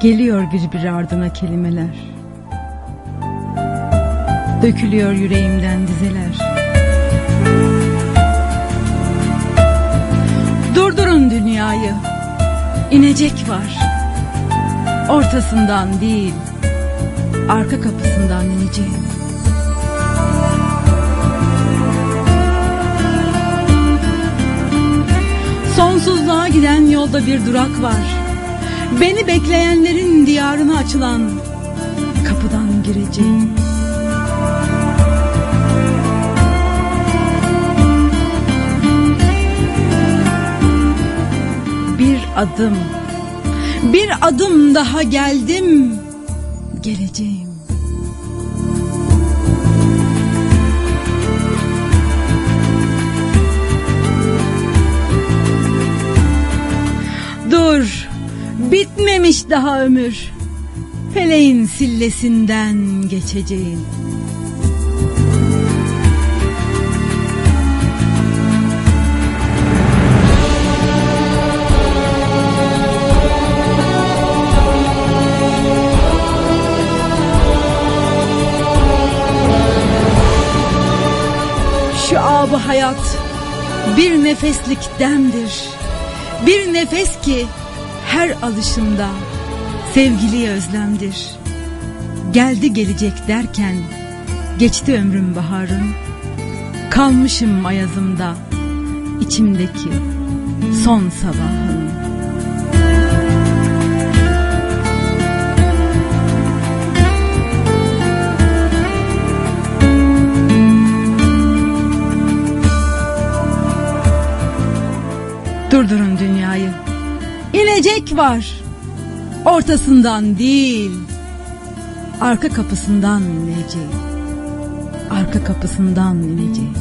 Geliyor birbiri ardına kelimeler. Dökülüyor yüreğimden dizeler. Durdurun dünyayı. İnecek var. Ortasından değil, arka kapısından ineceğim. Sonsuzluğa giden yolda bir durak var. Beni bekleyenlerin diyarına açılan kapıdan gireceğim. Bir adım, bir adım daha geldim, geleceğim. Bitmemiş daha ömür. Feleğin sillesinden geçeceğim. Şu abı hayat bir nefeslik demdir. Bir nefes ki her alışımda sevgili özlemdir. Geldi gelecek derken geçti ömrüm baharım. Kalmışım ayazımda içimdeki son sabahım. Durdurun dünyayı. İnecek var. Ortasından değil. Arka kapısından ineceğim. Arka kapısından ineceğim.